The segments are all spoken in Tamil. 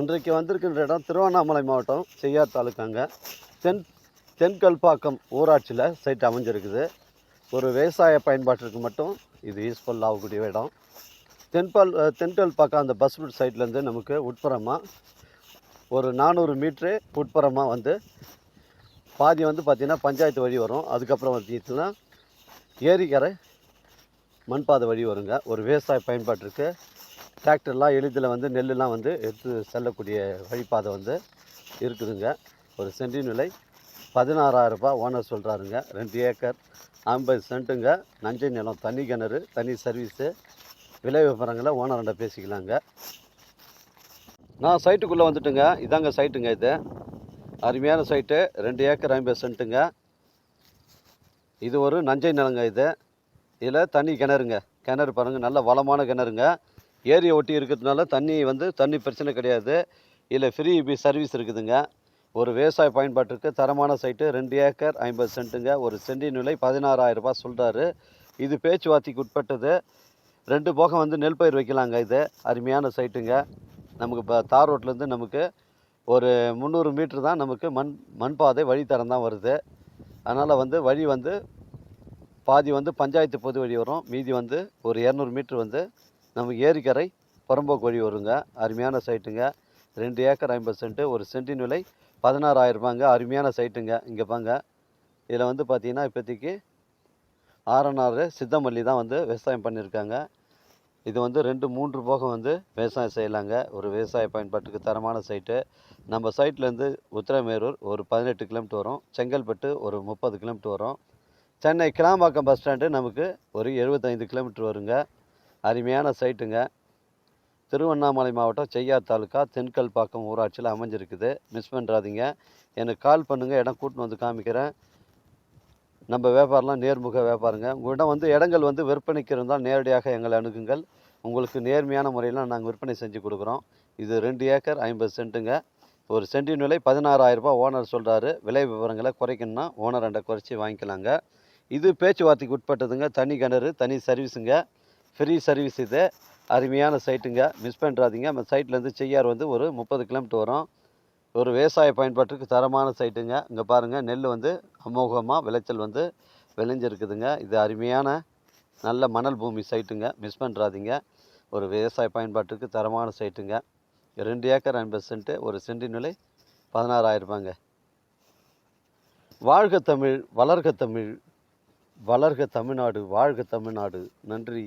இன்றைக்கு வந்திருக்கின்ற இடம் திருவண்ணாமலை மாவட்டம் செய்யார் தாலுக்காங்க. தென் தென்கல்பாக்கம் ஊராட்சியில் சைட் அமைஞ்சிருக்குது. ஒரு விவசாய பயன்பாட்டிற்கு மட்டும் இது யூஸ்ஃபுல் ஆகக்கூடிய இடம். தென்பால் தென்கல்பாக்கம் அந்த பஸ் ரூட் சைட்லேருந்து நமக்கு உட்புறமாக ஒரு நானூறு மீட்ரு உட்புறமாக வந்து பாதி வந்து பார்த்திங்கன்னா பஞ்சாயத்து வழி வரும். அதுக்கப்புறம் பார்த்தீங்கன்னா ஏரிக்கரை மண்பாதை வழி வருங்க. ஒரு விவசாய பயன்பாட்டிற்கு டிராக்டர்லாம் எளிதில் வந்து நெல்லுலாம் வந்து எடுத்து செல்லக்கூடிய வழிபாதை வந்து இருக்குதுங்க. ஒரு சென்டின் விலை பதினாறாயிரரூபா ஓனர் சொல்கிறாருங்க ரெண்டு ஏக்கர் ஐம்பது சென்ட்டுங்க. நஞ்சை நிலம் தண்ணி கிணறு தனி சர்வீஸு விலை விவரங்களை ஓனர்கிட்ட பேசிக்கலாங்க. நான் சைட்டுக்குள்ளே வந்துட்டுங்க. இதாங்க சைட்டுங்க இது. அருமையான சைட்டு. ரெண்டு ஏக்கர் ஐம்பது சென்ட்டுங்க. இது ஒரு நஞ்சை நிலங்க இது. இதில் தனி கிணறுங்க. கிணறு பாருங்கள் நல்ல வளமான கிணறுங்க. ஏரியை ஒட்டி இருக்கிறதுனால தண்ணி வந்து தண்ணி பிரச்சனை கிடையாது. இதில் ஃப்ரீ சர்வீஸ் இருக்குதுங்க. ஒரு விவசாய பயன்பாட்டிற்கு தரமான சைட்டு ரெண்டு ஏக்கர் ஐம்பது சென்ட்டுங்க. ஒரு சென்டின் விலை பதினாறாயிரம் ரூபாய் சொல்கிறாரு இது பேச்சுவார்த்தைக்கு உட்பட்டது. ரெண்டு போகம் வந்து நெல் பயிர் வைக்கலாங்க இது. அருமையான சைட்டுங்க நமக்கு இப்போ தார் ரோட்லேருந்து நமக்கு ஒரு முந்நூறு மீட்ரு தான் நமக்கு மண் மண் பாதை வழித்தடம் தான் வருது. அதனால் வந்து வழி வந்து பாதி வந்து பஞ்சாயத்து பொது வழி வரும். மீதி வந்து ஒரு இரநூறு மீட்ரு வந்து நமக்கு ஏரிக்கரை புறம்போக்கு வழி வருங்க. அருமையான சைட்டுங்க. ரெண்டு ஏக்கர் ஐம்பது சென்ட்டு ஒரு சென்டின் விலை பதினாறாயிரரூபாங்க அருமையான சைட்டுங்க. இங்கே பாங்க. இதில் வந்து பார்த்திங்கன்னா இப்போதைக்கு ஆரநாறு சித்தமல்லி தான் வந்து விவசாயம் பண்ணியிருக்காங்க. இது வந்து ரெண்டு மூன்று போகம் வந்து விவசாயம் செய்யலாங்க. ஒரு விவசாய பயன்பாட்டுக்கு தரமான சைட்டு. நம்ம சைட்லேருந்து உத்திரமேரூர் ஒரு பதினெட்டு கிலோமீட்டர் வரும். செங்கல்பட்டு ஒரு முப்பது கிலோமீட்டர் வரும். சென்னை கிளாம்பாக்கம் பஸ் ஸ்டாண்டு நமக்கு ஒரு எழுபத்தைந்து கிலோமீட்டர் வருங்க. அருமையான சைட்டுங்க. திருவண்ணாமலை மாவட்டம் செய்யார் தாலுக்கா தென்கல்பாக்கம் ஊராட்சியில் அமைஞ்சிருக்குது. மிஸ் பண்ணுறாதீங்க எனக்கு கால் பண்ணுங்கள் இடம் கூட்டின்னு வந்து காமிக்கிறேன். நம்ம வியாபாரம்லாம் நேர்முக வியாபாரங்க. உங்களிடம் வந்து இடங்கள் வந்து விற்பனைக்கு இருந்தால் நேரடியாக எங்களை அணுகுங்கள். உங்களுக்கு நேர்மையான முறையில் நாங்கள் விற்பனை செஞ்சு கொடுக்குறோம். இது ரெண்டு ஏக்கர் ஐம்பது சென்ட்டுங்க. ஒரு சென்டின் விலை பதினாறாயிரரூபா ஓனர் சொல்கிறாரு விலை விவரங்களை குறைக்கணும்னா ஓனர் ரெண்டை குறைச்சி வாங்கிக்கலாங்க. இது பேச்சுவார்த்தைக்கு உட்பட்டதுங்க. தனி கிணறு தனி சர்வீஸுங்க. ஃப்ரீ சர்வீஸ் இது. அருமையான சைட்டுங்க. மிஸ் பண்ணுறாதீங்க நம்ம சைட்லேருந்து செய்யார் வந்து ஒரு முப்பது கிலோமீட்டர் வரும். ஒரு விவசாய பயன்பாட்டுக்கு தரமான சைட்டுங்க. இங்கே பாருங்கள் நெல் வந்து அமோகமாக விளைச்சல் வந்து விளைஞ்சிருக்குதுங்க. இது அருமையான நல்ல மணல் பூமி சைட்டுங்க. மிஸ் பண்ணுறாதீங்க ஒரு விவசாய பயன்பாட்டுக்கு தரமான சைட்டுங்க. ரெண்டு ஏக்கர் ஐம்பது சென்ட்டு ஒரு சென்டின் விலை பதினாறாயிரரூபாங்க. வாழ்க தமிழ் வளர்க தமிழ் வளர்க தமிழ்நாடு வாழ்க தமிழ்நாடு. நன்றி.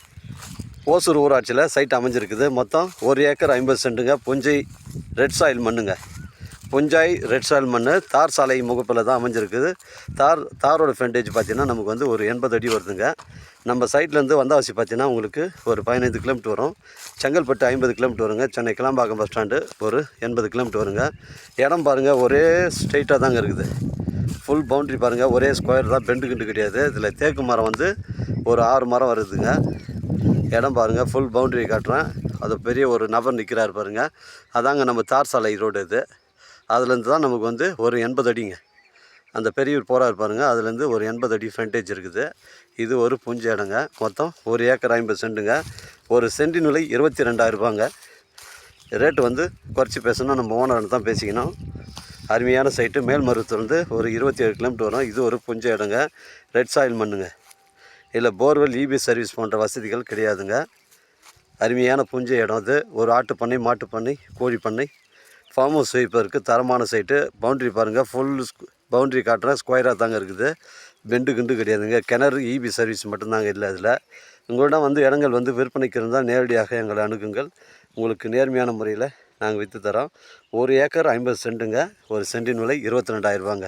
ஓசூர் ஊராட்சியில் சைட் அமைஞ்சிருக்குது. மொத்தம் ஒரு ஏக்கர் ஐம்பது சென்ட்டுங்க. புஞ்சை ரெட் சாயில் மண்ணுங்க. புஞ்சாய் ரெட் சாயில் மண் தார் சாலை முகப்பில் தான் அமைஞ்சிருக்குது. தார் தாரோட ஃப்ரண்டேஜ் பார்த்தீங்கன்னா நமக்கு வந்து ஒரு எண்பது அடி வருதுங்க. நம்ம சைட்லேருந்து வந்தாவாசி பார்த்தீங்கன்னா உங்களுக்கு ஒரு பதினைந்து கிலோமீட்டர் வரும். செங்கல்பட்டு ஐம்பது கிலோமீட்டர் வருங்க. சென்னை கிளாம்பாக்கம் பஸ் ஸ்டாண்டு ஒரு எண்பது கிலோமீட்டர் வருங்க. இடம் பாருங்கள் ஒரே ஸ்ட்ரெயிட்டாக தாங்க இருக்குது. ஃபுல் பவுண்ட்ரி பாருங்கள் ஒரே ஸ்கொயர் தான். பெண்டு கிண்டு கிடையாது. இதில் தேக்கு மரம் வந்து ஒரு ஆறு மரம் வருதுங்க. இடம் பாருங்கள் ஃபுல் பவுண்டரி காட்டுறேன். அது பெரிய ஒரு நபர் நிற்கிறாரு பாருங்கள் அதாங்க நம்ம தார் சாலை ரோடு இது. அதுலேருந்து தான் நமக்கு வந்து ஒரு எண்பது அடிங்க. அந்த பெரியவர் போகிறார் பாருங்கள் அதுலேருந்து ஒரு எண்பது அடி ஃப்ரண்டேஜ் இருக்குது. இது ஒரு புஞ்ச இடங்க. மொத்தம் ஒரு ஏக்கர் ஐம்பது சென்ட்டுங்க ஒரு சென்டின் விலை இருபத்தி ரெண்டாயிரம் ரூபாங்க. ரேட்டு வந்து குறைச்சி பேசணும் நம்ம ஓனர்னு தான் பேசிக்கணும். அருமையான சைட்டு மேல்மருவத்துலேருந்து ஒரு இருபத்தி ஏழு கிலோமீட்டர் வரும். இது ஒரு புஞ்ச இடங்க. ரெட் சாயில் மண்ணுங்க. இதில் போர்வெல் இபி சர்வீஸ் போன்ற வசதிகள் கிடையாதுங்க. அருமையான புஞ்சை இடம் அது. ஒரு ஆட்டு பண்ணை மாட்டு பண்ணை கோழி பண்ணை. ஃபார்ம் ஹவுஸ் வைப்பதற்கு தரமான சைட்டு பவுண்ட்ரி பாருங்கள் ஃபுல் பவுண்ட்ரி காட்டுறேன் ஸ்கொயராக தாங்க இருக்குது. பெண்டு கிண்டு கிடையாதுங்க. கிணறு இபி சர்வீஸ் மட்டும்தாங்க இல்லை அதில். உங்களிடம் வந்து இடங்கள் வந்து விற்பனைக்கு இருந்தால் நேரடியாக எங்களை அணுகுங்கள். உங்களுக்கு நேர்மையான முறையில் நாங்கள் விற்று தரோம். ஒரு ஏக்கர் ஐம்பது சென்ட்டுங்க. ஒரு சென்டின் விலை இருபத்தி ரெண்டாயிரரூபாங்க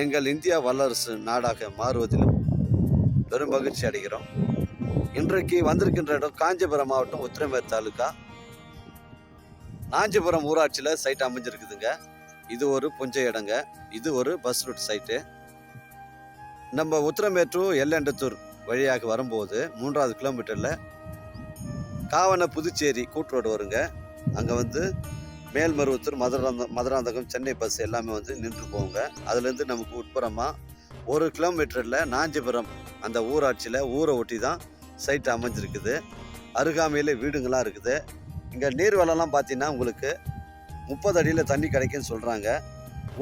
எங்கள் இந்தியா வல்லரசு நாடாக மாறுவதிலும் பெரும் மகிழ்ச்சி அடைகிறோம். இன்றைக்கு வந்திருக்கின்ற இடம் காஞ்சிபுரம் மாவட்டம் உத்திரமேர் தாலுக்கா நாஞ்சிபுரம் ஊராட்சியில் சைட் அமைஞ்சிருக்குதுங்க. இது ஒரு புஞ்சை இடங்க. இது ஒரு பஸ் ரூட் சைட்டு நம்ம உத்திரமேட்டூர் எல்லண்டத்தூர் வழியாக வரும்போது மூன்றாவது கிலோமீட்டரில் காவன புதுச்சேரி கூட்ரோடு வருங்க. அங்கே வந்து மேல்மருவத்தூர் மதுராந்த மதுராந்தகம் சென்னை பஸ் எல்லாமே வந்து நின்று போங்க அதுலேருந்து நமக்கு உட்புறமாக ஒரு கிலோமீட்டரில் நாஞ்சிபுரம் அந்த ஊராட்சியில் ஊரை ஒட்டி தான் சைட் அமைஞ்சிருக்குது. அருகாமையில் வீடுங்களாம் இருக்குது. இங்கே நீர்வளம்லாம் பார்த்தீங்கன்னா உங்களுக்கு முப்பது அடியில் தண்ணி கிடைக்குன்னு சொல்கிறாங்க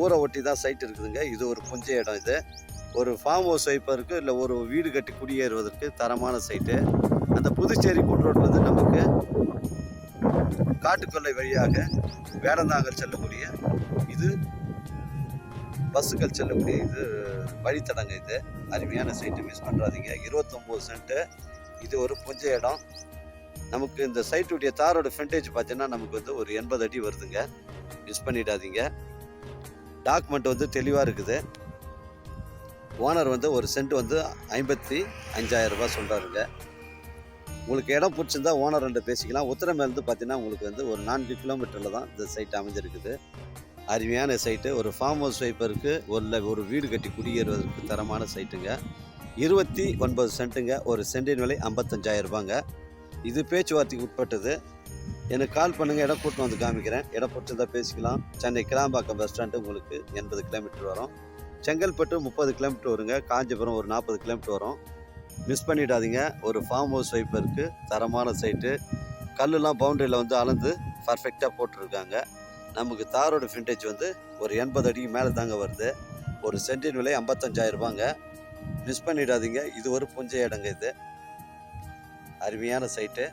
ஊரை ஒட்டி தான் சைட் இருக்குதுங்க. இது ஒரு புஞ்சை இடம் இது. ஒரு ஃபார்ம் ஹவுஸ் வைப்பதற்கு இல்லை ஒரு வீடு கட்டி குடியேறுவதற்கு தரமான சைட்டு. அந்த புதுச்சேரி கூட்ரோடு வந்து நமக்கு காட்டுக்கொல்லை வழியாக வேடந்தாங்கல் செல்லக்கூடிய இது பஸ்ஸுகள் செல்லக்கூடிய இது வழித்தடங்க இது. அருமையான சைட்டு மிஸ் பண்ணுறாதீங்க இருபத்தொம்போது சென்ட்டு இது ஒரு புஞ்ச இடம். நமக்கு இந்த சைட்டுடைய தாரோட ஃப்ரண்டேஜ் பார்த்தீங்கன்னா நமக்கு வந்து ஒரு எண்பது அடி வருதுங்க. மிஸ் பண்ணிடாதீங்க. டாக்குமெண்ட் வந்து தெளிவாக இருக்குது. ஓனர் வந்து ஒரு சென்ட் வந்து ஐம்பத்தி அஞ்சாயிரம் ரூபாய் சொல்கிறாருங்க உங்களுக்கு இடம் பிடிச்சிருந்தா ஓனர் ரெண்டு பேசிக்கலாம். உத்தரமேலேருந்து பார்த்தீங்கன்னா உங்களுக்கு வந்து ஒரு நான்கு கிலோமீட்டரில் தான் இந்த சைட் அமைஞ்சிருக்குது. அருமையான சைட்டு ஒரு ஃபார்ம் ஹவுஸ் வைப்பருக்கு ஒரு ஒரு வீடு கட்டி குடியேறுவதற்கு தரமான சைட்டுங்க இருபத்தி ஒன்பது சென்ட்டுங்க ஒரு சென்டின் விலை ஐம்பத்தஞ்சாயிரம் ரூபாங்க. இது பேச்சுவார்த்தைக்கு உட்பட்டது. எனக்கு கால் பண்ணுங்கள் இடம் கூட்டம் வந்து காமிக்கிறேன். இடம் பிடிச்சிருந்தா பேசிக்கலாம். சென்னை கிளாம்பாக்கம் பஸ் ஸ்டாண்டு உங்களுக்கு எண்பது கிலோமீட்டர் வரும். செங்கல்பட்டு முப்பது கிலோமீட்டர் வருங்க. காஞ்சிபுரம் ஒரு நாற்பது கிலோமீட்டர் வரும். மிஸ் பண்ணிடாதீங்க. ஒரு ஃபார்ம் ஹவுஸ் வைப்பருக்கு தரமான சைட்டு கல்லுலாம் பவுண்டரியில் வந்து அளந்து பர்ஃபெக்டாக போட்டிருக்காங்க. நமக்கு தாரோட ஃபிண்டேஜ் வந்து ஒரு எண்பது அடிக்கு மேலே தாங்க வருது. ஒரு சென்டின் விலை ஐம்பத்தஞ்சாயிரம் ரூபாங்க. மிஸ் பண்ணிடாதீங்க. இது ஒரு புஞ்ச இடங்க இது. அருமையான சைட்டு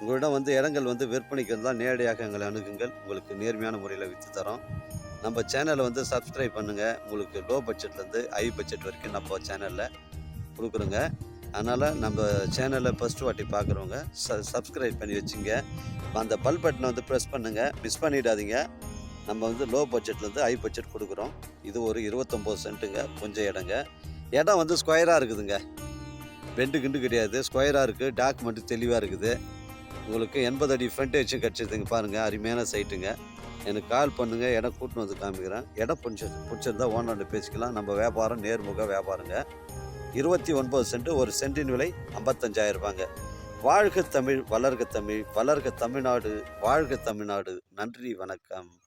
உங்களிடம் வந்து இடங்கள் வந்து விற்பனைக்கு இருந்தால் நேரடியாக எங்களை அணுகுங்கள். உங்களுக்கு நேர்மையான முறையில் விற்று தரோம். நம்ம சேனலை வந்து சப்ஸ்கிரைப் பண்ணுங்கள் உங்களுக்கு லோ பட்ஜெட்லேருந்து ஹை பட்ஜெட் வரைக்கும் நம்ம சேனலில் கொடுக்குறோங்க. அதனால் நம்ம சேனலை ஃபஸ்ட்டு வாட்டி பார்க்குறவங்க ச சப்ஸ்கிரைப் பண்ணி வச்சுங்க. அந்த பல் பட்டனை வந்து ப்ரெஸ் பண்ணுங்கள் மிஸ் பண்ணிடாதீங்க. நம்ம வந்து லோ பட்ஜெட்லேருந்து ஹை பட்ஜெட் கொடுக்குறோம். இது ஒரு இருபத்தொம்போது சென்ட்டுங்க கொஞ்சம் இடங்க. இடம் வந்து ஸ்கொயராக இருக்குதுங்க. பெண்டு கிண்டு கிடையாது. ஸ்கொயராக இருக்குது டாக்குமெண்ட் தெளிவாக இருக்குது. உங்களுக்கு எண்பது அடி ஃப்ரண்டேஜும் கிடச்சிதுங்க பாருங்கள் அருமையான சைட்டுங்க எனக்கு கால் பண்ணுங்கள் இடம் கூட்டின்னு வந்து காமிக்கிறேன். இடம் பிடிச்சி பிடிச்சிருந்தா ஓனர்கிட்ட பேசிக்கலாம். நம்ம வியாபாரம் நேர்முக வியாபாரங்க. இருபத்தி ஒன்பது சென்ட் ஒரு சென்டின் விலை ஐம்பத்தஞ்சாயிரம் ரூபாங்க. வாழ்க தமிழ் வளர்க தமிழ் வளர்க தமிழ்நாடு வாழ்க தமிழ்நாடு. நன்றி வணக்கம்.